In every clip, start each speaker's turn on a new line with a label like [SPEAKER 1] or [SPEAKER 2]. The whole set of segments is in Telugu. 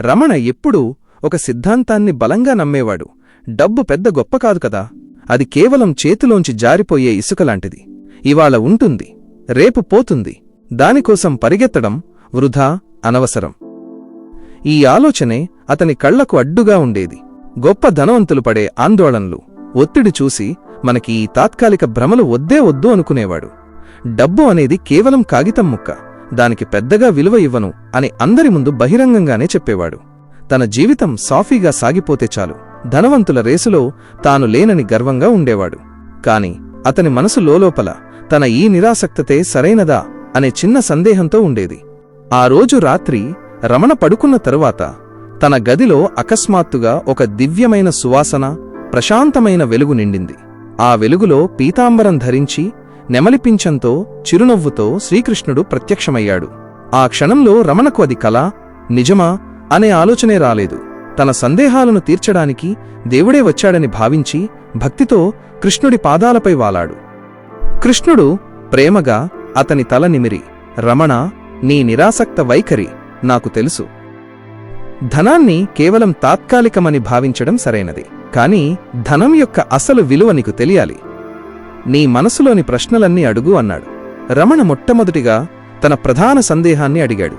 [SPEAKER 1] రమణ ఎప్పుడూ ఒక సిద్ధాంతాన్ని బలంగా నమ్మేవాడు. డబ్బు పెద్ద గొప్ప కాదు కదా. అది కేవలం చేతిలోంచి జారిపోయే ఇసుకలాంటిది ఇవాళ ఉంటుంది రేపు పోతుంది. దానికోసం పరిగెత్తడం వృధా అనవసరం. ఈ ఆలోచనే అతని కళ్ళకు అడ్డుగా ఉండేది. గొప్ప ధనవంతులు పడే ఆందోళనలు ఒత్తిడి చూసి మనకి ఈ తాత్కాలిక భ్రమలు వద్దే వద్దు అనుకునేవాడు. డబ్బు అనేది కేవలం కాగితం ముక్క. దానికి పెద్దగా విలువ ఇవ్వను అని అందరి ముందు బహిరంగంగానే చెప్పేవాడు. తన జీవితం సాఫీగా సాగిపోతే చాలు. ధనవంతుల రేసులో తాను లేనని గర్వంగా ఉండేవాడు. కాని అతని మనసు లోపల తన ఈ నిరాసక్తతే సరైనదా అనే చిన్న సందేహంతో ఉండేది. ఆ రోజు రాత్రి రమణ పడుకున్న తరువాత తన గదిలో అకస్మాత్తుగా ఒక దివ్యమైన సువాసన ప్రశాంతమైన వెలుగు నిండింది. ఆ వెలుగులో పీతాంబరం ధరించి నెమలిపించంతో చిరునవ్వుతో శ్రీకృష్ణుడు ప్రత్యక్షమయ్యాడు. ఆ క్షణంలో రమణకు అది కళ నిజమా అనే ఆలోచనే రాలేదు. తన సందేహాలను తీర్చడానికి దేవుడే వచ్చాడని భావించి భక్తితో కృష్ణుడి పాదాలపై వాలాడు. కృష్ణుడు ప్రేమగా అతని తల నిమిరి రమణ నీ నిరాసక్త వైఖరి నాకు తెలుసు. ధనాన్ని కేవలం తాత్కాలికమని భావించడం సరైనది. కాని ధనం యొక్క అసలు విలువ నీకు తెలియాలి. నీ మనసులోని ప్రశ్నలన్నీ అడుగు అన్నాడు. రమణ మొట్టమొదటిగా తన ప్రధాన సందేహాన్ని అడిగాడు.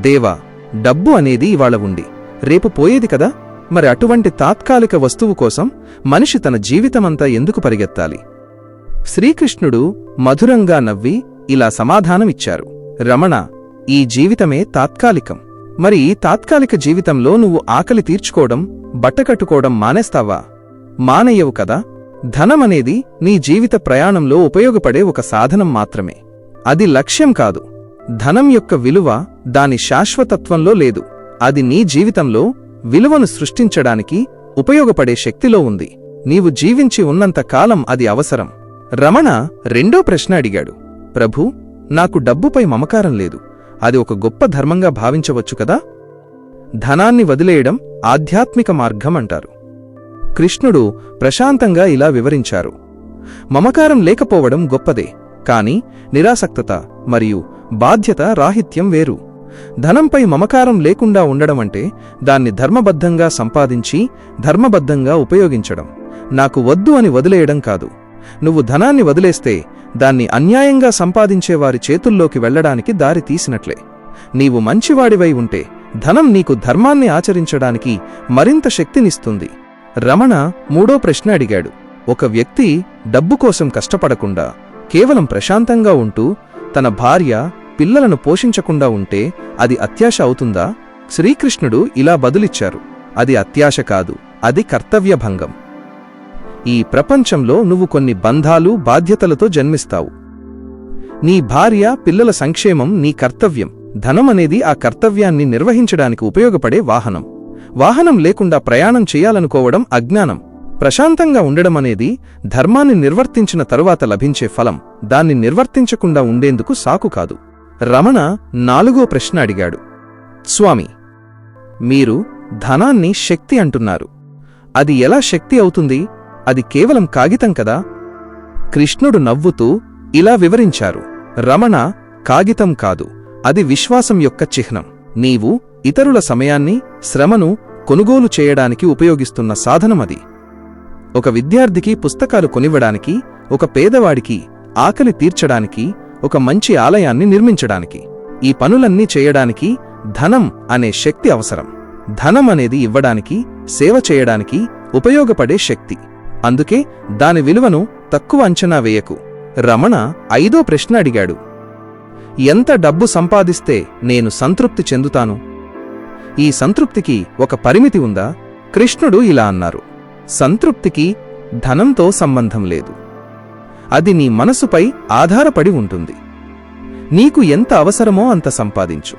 [SPEAKER 1] దేవా డబ్బు అనేది ఇవాళ ఉండి రేపు పోయేది కదా? మరి అటువంటి తాత్కాలిక వస్తువు కోసం మనిషి తన జీవితమంతా ఎందుకు పరిగెత్తాలి? శ్రీకృష్ణుడు మధురంగా నవ్వి ఇలా సమాధానమిచ్చారు. రమణ ఈ జీవితమే తాత్కాలికం. మరి ఈ తాత్కాలిక జీవితంలో నువ్వు ఆకలి తీర్చుకోవడం బట్టకట్టుకోవడం మానేస్తావా? మానయ్యవు కదా? ధనమనేది నీ జీవిత ప్రయాణంలో ఉపయోగపడే ఒక సాధనం మాత్రమే. అది లక్ష్యం కాదు. ధనం యొక్క విలువ దాని శాశ్వతత్వంలో లేదు. అది నీ జీవితంలో విలువను సృష్టించడానికి ఉపయోగపడే శక్తిలో ఉంది. నీవు జీవించి ఉన్నంత కాలం అది అవసరం. రమణ రెండో ప్రశ్న అడిగాడు. ప్రభూ నాకు డబ్బుపై మమకారం లేదు. అది ఒక గొప్ప ధర్మంగా భావించవచ్చు కదా? ధనాన్ని వదిలేయడం ఆధ్యాత్మిక మార్గం అంటారు. కృష్ణుడు ప్రశాంతంగా ఇలా వివరించారు. మమకారం లేకపోవడం గొప్పదే కాని నిరాసక్తత మరియు బాధ్యత రాహిత్యం వేరు. ధనంపై మమకారం లేకుండా ఉండడమంటే దాన్ని ధర్మబద్ధంగా సంపాదించి ధర్మబద్ధంగా ఉపయోగించడం. నాకు వద్దు అని వదిలేయడం కాదు. నువ్వు ధనాన్ని వదిలేస్తే దాన్ని అన్యాయంగా సంపాదించేవారి చేతుల్లోకి వెళ్ళడానికి దారి తీసినట్లే. నీవు మంచివాడివై ఉంటే ధనం నీకు ధర్మాన్ని ఆచరించడానికి మరింత శక్తినిస్తుంది. రమణ మూడో ప్రశ్న అడిగాడు. ఒక వ్యక్తి డబ్బు కోసం కష్టపడకుండా కేవలం ప్రశాంతంగా ఉంటూ తన భార్య పిల్లలను పోషించకుండా ఉంటే అది అత్యాశ అవుతుందా? శ్రీకృష్ణుడు ఇలా బదులిచ్చారు. అది అత్యాశ కాదు అది కర్తవ్యభంగం ఈ ప్రపంచంలో నువ్వు కొన్ని బంధాలు బాధ్యతలతో జన్మిస్తావు. నీ భార్య పిల్లల సంక్షేమం నీ కర్తవ్యం. ధనం అనేది ఆ కర్తవ్యాన్ని నిర్వహించడానికి ఉపయోగపడే వాహనం. వాహనం లేకుండా ప్రయాణం చేయాలనుకోవడం అజ్ఞానం. ప్రశాంతంగా ఉండడమనేది ధర్మాన్ని నిర్వర్తించిన తరువాత లభించే ఫలం. దాన్ని నిర్వర్తించకుండా ఉండేందుకు సాకు కాదు. రమణ నాలుగో ప్రశ్న అడిగాడు. స్వామి మీరు ధనాన్ని శక్తి అంటున్నారు. అది ఎలా శక్తి అవుతుంది? అది కేవలం కాగితం కదా? కృష్ణుడు నవ్వుతూ ఇలా వివరించారు. రమణ కాగితం కాదు. అది విశ్వాసం యొక్క చిహ్నం. నీవు ఇతరుల సమయాన్ని శ్రమను కొనుగోలు చేయడానికి ఉపయోగిస్తున్న సాధనమది ఒక విద్యార్థికి పుస్తకాలు కొనివ్వడానికి ఒక పేదవాడికి ఆకలి తీర్చడానికి ఒక మంచి ఆలయాన్ని నిర్మించడానికి ఈ పనులన్నీ చేయడానికి ధనం అనే శక్తి అవసరం. ధనం అనేది ఇవ్వడానికి సేవ చేయడానికి ఉపయోగపడే శక్తి. అందుకే దాని విలువను తక్కువ అంచనా వేయకు. రమణ ఐదో ప్రశ్న అడిగాడు. ఎంత డబ్బు సంపాదిస్తే నేను సంతృప్తి చెందుతాను? ఈ సంతృప్తికి ఒక పరిమితి ఉందా? కృష్ణుడు ఇలా అన్నారు. సంతృప్తికి ధనంతో సంబంధం లేదు. అది నీ మనసుపై ఆధారపడి ఉంటుంది. నీకు ఎంత అవసరమో అంత సంపాదించు.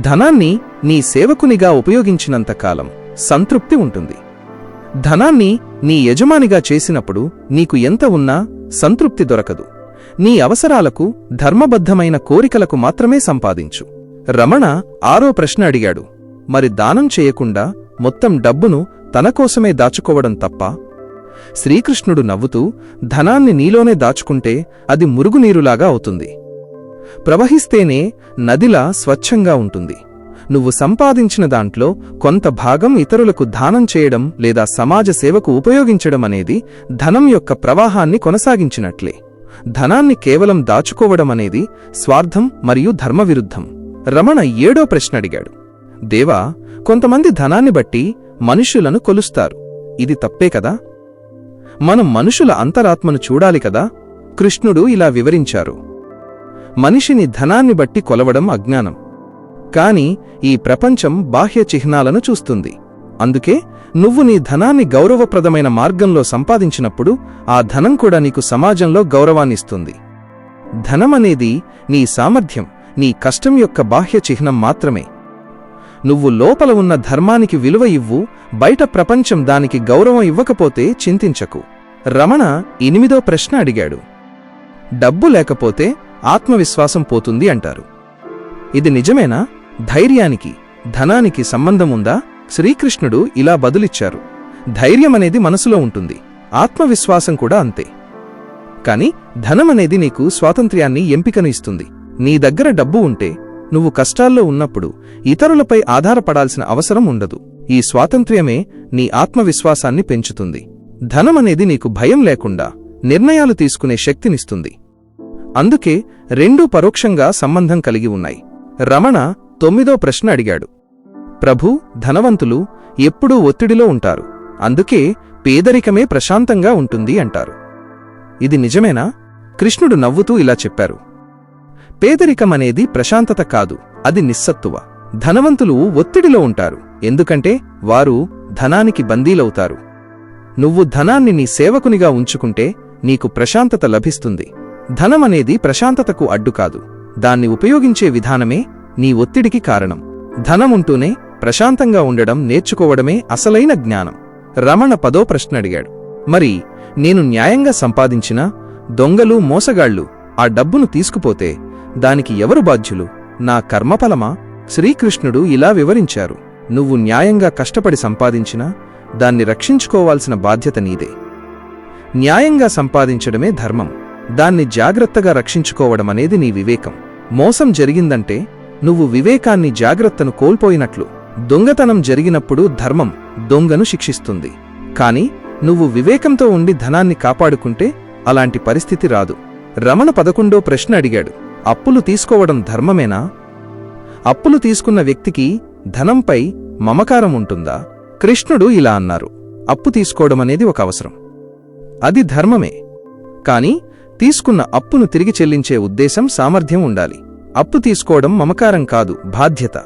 [SPEAKER 1] ధనాన్ని నీ సేవకునిగా ఉపయోగించినంతకాలం సంతృప్తి ఉంటుంది. ధనాన్ని నీ యజమానిగా చేసినప్పుడు నీకు ఎంత ఉన్నా సంతృప్తి దొరకదు. నీ అవసరాలకు ధర్మబద్ధమైన కోరికలకు మాత్రమే సంపాదించు. రమణ ఆరో ప్రశ్న అడిగాడు. మరి దానం చేయకుండా మొత్తం డబ్బును తనకోసమే దాచుకోవడం తప్ప? శ్రీకృష్ణుడు నవ్వుతూ ధనాన్ని నీలోనే దాచుకుంటే అది మురుగునీరులాగా అవుతుంది. ప్రవహిస్తేనే నదిలా స్వచ్ఛంగా ఉంటుంది. నువ్వు సంపాదించిన దాంట్లో కొంత భాగం ఇతరులకు దానం చేయడం లేదా సమాజ సేవకు ఉపయోగించడం అనేది ధనం యొక్క ప్రవాహాన్ని కొనసాగించినట్లే. ధనాన్ని కేవలం దాచుకోవడం అనేది స్వార్థం మరియు ధర్మవిరుద్ధం. రమణ ఏడో ప్రశ్న అడిగాడు. దేవా కొంతమంది ధనాన్ని బట్టి మనుష్యులను కొలుస్తారు. ఇది తప్పే కదా? మనం మనుషుల అంతరాత్మను చూడాలి కదా? కృష్ణుడు ఇలా వివరించారు. మనిషిని ధనాన్ని బట్టి కొలవడం అజ్ఞానం. కాని ఈ ప్రపంచం బాహ్య చిహ్నాలను చూస్తుంది. అందుకే నువ్వు నీ ధనాన్ని గౌరవప్రదమైన మార్గంలో సంపాదించినప్పుడు ఆ ధనం కూడా నీకు సమాజంలో గౌరవాన్నిస్తుంది. ధనమనేది నీ సామర్థ్యం నీ కష్టం యొక్క బాహ్య చిహ్నం మాత్రమే. నువ్వు లోపల ఉన్న ధర్మానికి విలువ ఇవ్వు బయట ప్రపంచం దానికి గౌరవం ఇవ్వకపోతే చింతించకు. రమణ ఎనిమిదో ప్రశ్న అడిగాడు. డబ్బు లేకపోతే ఆత్మవిశ్వాసం పోతుంది అంటారు. ఇది నిజమేనా? ధైర్యానికి ధనానికి సంబంధముందా శ్రీకృష్ణుడు ఇలా బదులిచ్చారు. ధైర్యమనేది మనసులో ఉంటుంది ఆత్మవిశ్వాసం కూడా అంతే. కాని ధనమనేది నీకు స్వాతంత్ర్యాన్ని ఎంపికను ఇస్తుంది. నీ దగ్గర డబ్బు ఉంటే నువ్వు కష్టాల్లో ఉన్నప్పుడు ఇతరులపై ఆధారపడాల్సిన అవసరం ఉండదు. ఈ స్వాతంత్ర్యమే నీ ఆత్మవిశ్వాసాన్ని పెంచుతుంది. ధనమనేది నీకు భయం లేకుండా నిర్ణయాలు తీసుకునే శక్తినిస్తుంది. అందుకే రెండూ పరోక్షంగా సంబంధం కలిగి ఉన్నాయి. రమణ తొమ్మిదో ప్రశ్న అడిగాడు. ప్రభు ధనవంతులు ఎప్పుడూ ఒత్తిడిలో ఉంటారు. అందుకే పేదరికమే ప్రశాంతంగా ఉంటుంది అంటారు. ఇది నిజమేనా? కృష్ణుడు నవ్వుతూ ఇలా చెప్పారు. పేదరికమనేది ప్రశాంతత కాదు అది నిస్సత్తువ. ధనవంతులు ఒత్తిడిలో ఉంటారు ఎందుకంటే వారు ధనానికి బందీలవుతారు. నువ్వు ధనాన్ని నీ సేవకునిగా ఉంచుకుంటే నీకు ప్రశాంతత లభిస్తుంది. ధనమనేది ప్రశాంతతకు అడ్డు కాదు దాన్ని ఉపయోగించే విధానమే నీ ఒత్తిడికి కారణం. ధనముంటూనే ప్రశాంతంగా ఉండడం నేర్చుకోవడమే అసలైన జ్ఞానం. రమణ పదో ప్రశ్న అడిగాడు. మరి నేను న్యాయంగా సంపాదించినా దొంగలు మోసగాళ్ళు ఆ డబ్బును తీసుకుపోతే దానికి ఎవరు బాధ్యులు? నా కర్మఫలమా? శ్రీకృష్ణుడు ఇలా వివరించారు. నువ్వు న్యాయంగా కష్టపడి సంపాదించినా దాన్ని రక్షించుకోవాల్సిన బాధ్యత నీదే. న్యాయంగా సంపాదించడమే ధర్మం. దాన్ని జాగ్రత్తగా రక్షించుకోవడమనేది నీ వివేకం. మోసం జరిగిందంటే నువ్వు వివేకాన్ని జాగ్రత్తను కోల్పోయినట్లు. దొంగతనం జరిగినప్పుడు ధర్మం దొంగను శిక్షిస్తుంది. కాని నువ్వు వివేకంతో ఉండి ధనాన్ని కాపాడుకుంటే అలాంటి పరిస్థితి రాదు. రమణ పదకొండో ప్రశ్న అడిగాడు. అప్పులు తీసుకోవడం ధర్మమేనా? అప్పులు తీసుకున్న వ్యక్తికి ధనంపై మమకారం ఉంటుందా? కృష్ణుడు ఇలా అన్నారు అప్పు తీసుకోవడమనేది ఒక అవసరం. అది ధర్మమే. కాని తీసుకున్న అప్పును తిరిగి చెల్లించే ఉద్దేశం సామర్థ్యం ఉండాలి. అప్పు తీసుకోవడం మమకారం కాదు బాధ్యత.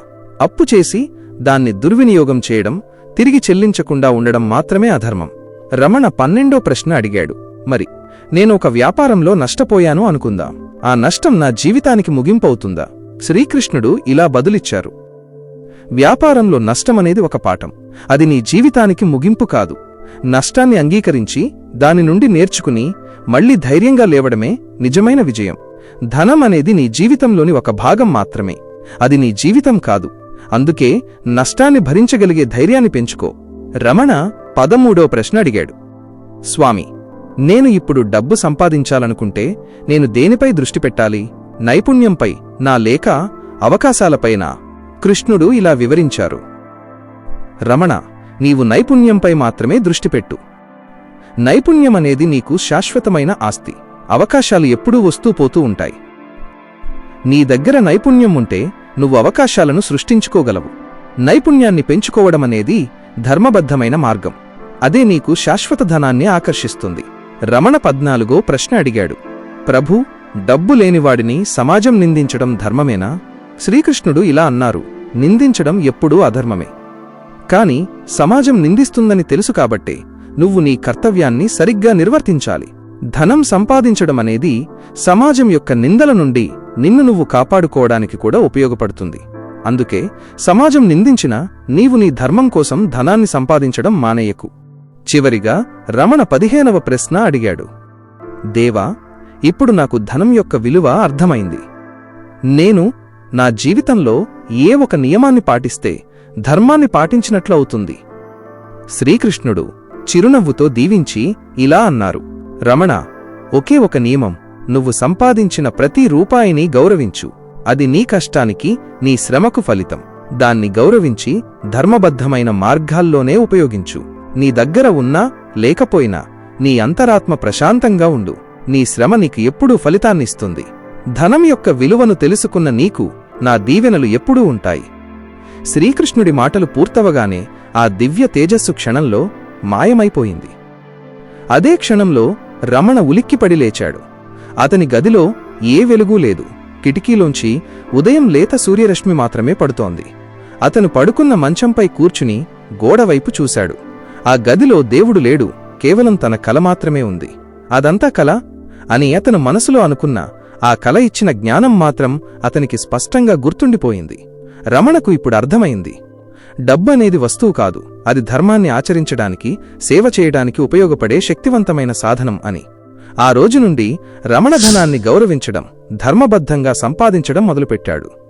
[SPEAKER 1] అప్పు చేసి దాన్ని దుర్వినియోగం చేయడం తిరిగి చెల్లించకుండా ఉండడం మాత్రమే అధర్మం. రమణ పన్నెండో ప్రశ్న అడిగాడు మరి నేను ఒక వ్యాపారంలో నష్టపోయాను అనుకుందాం. ఆ నష్టం నా జీవితానికి ముగింపవుతుందా? శ్రీకృష్ణుడు ఇలా బదులిచ్చారు. వ్యాపారంలో నష్టమనేది ఒక పాఠం. అది నీ జీవితానికి ముగింపు కాదు. నష్టాన్ని అంగీకరించి దాని నుండి నేర్చుకుని మళ్ళీ ధైర్యంగా లేవడమే నిజమైన విజయం. ధనం అనేది నీ జీవితంలోని ఒక భాగం మాత్రమే. అది నీ జీవితం కాదు. అందుకే నష్టాన్ని భరించగలిగే ధైర్యాన్ని పెంచుకో. రమణ పదమూడో ప్రశ్న అడిగాడు. స్వామి నేను ఇప్పుడు డబ్బు సంపాదించాలనుకుంటే నేను దేనిపై దృష్టి పెట్టాలి? నైపుణ్యంపై నా లేక అవకాశాలపైన? కృష్ణుడు ఇలా వివరించారు. రమణ నీవు నైపుణ్యంపై మాత్రమే దృష్టిపెట్టు నైపుణ్యమనేది నీకు శాశ్వతమైన ఆస్తి. అవకాశాలు ఎప్పుడూ వస్తూ పోతూ ఉంటాయి. నీ దగ్గర నైపుణ్యం ఉంటే నువ్వు అవకాశాలను సృష్టించుకోగలవు. నైపుణ్యాన్ని పెంచుకోవడమనేది ధర్మబద్ధమైన మార్గం. అదే నీకు శాశ్వత ధనాన్ని ఆకర్షిస్తుంది. రమణ పద్నాలుగో ప్రశ్న అడిగాడు. ప్రభు డబ్బు లేనివాడిని సమాజం నిందించడం ధర్మమేనా? శ్రీకృష్ణుడు ఇలా అన్నారు. నిందించడం ఎప్పుడూ అధర్మమే. కాని సమాజం నిందిస్తుందని తెలుసు కాబట్టే నువ్వు నీ కర్తవ్యాన్ని సరిగ్గా నిర్వర్తించాలి. ధనం సంపాదించడమనేది సమాజం యొక్క నిందల నుండి నిన్ను నువ్వు కాపాడుకోవడానికి కూడా ఉపయోగపడుతుంది. అందుకే సమాజం నిందించినా నీవు నీ ధర్మం కోసం ధనాన్ని సంపాదించడం మానేయకు. చివరిగా రమణ పదిహేనవ ప్రశ్న అడిగాడు. దేవా ఇప్పుడు నాకు ధనం యొక్క విలువ అర్థమైంది. నేను నా జీవితంలో ఏ ఒక నియమాన్ని పాటిస్తే ధర్మాన్ని పాటించినట్లు అవుతుంది. శ్రీకృష్ణుడు చిరునవ్వుతో దీవించి ఇలా అన్నారు. రమణ ఒకే ఒక నియమం నువ్వు సంపాదించిన ప్రతి రూపాయిని గౌరవించు. అది నీ కష్టానికి నీ శ్రమకు ఫలితం. దాన్ని గౌరవించి ధర్మబద్ధమైన మార్గాల్లోనే ఉపయోగించు. నీ దగ్గర ఉన్నా లేకపోయినా నీ అంతరాత్మ ప్రశాంతంగా ఉండు. నీ శ్రమ నీకు ఎప్పుడూ ఫలితాన్నిస్తుంది. ధనం యొక్క విలువను తెలుసుకున్న నీకు నా దీవెనలు ఎప్పుడూ ఉంటాయి. శ్రీకృష్ణుడి మాటలు పూర్తవగానే ఆ దివ్య తేజస్సు క్షణంలో మాయమైపోయింది. అదే క్షణంలో రమణ ఉలిక్కిపడి లేచాడు. అతని గదిలో ఏ వెలుగూ లేదు. కిటికీలోంచి ఉదయం లేత సూర్యరశ్మి మాత్రమే పడుతోంది. అతను పడుకున్న మంచంపై కూర్చుని గోడవైపు చూశాడు. ఆ గదిలో దేవుడు లేడు కేవలం తన కల మాత్రమే ఉంది. అదంతా కల? అని అతను మనసులో అనుకున్న ఆ కల ఇచ్చిన జ్ఞానం మాత్రం అతనికి స్పష్టంగా గుర్తుండిపోయింది. రమణకు ఇప్పుడు అర్థమైంది. డబ్బనేది వస్తువు కాదు అది ధర్మాన్ని ఆచరించడానికి సేవ చేయడానికి ఉపయోగపడే శక్తివంతమైన సాధనం అని. ఆ రోజు నుండి రమణధనాన్ని గౌరవించడం ధర్మబద్ధంగా సంపాదించడం మొదలుపెట్టాడు.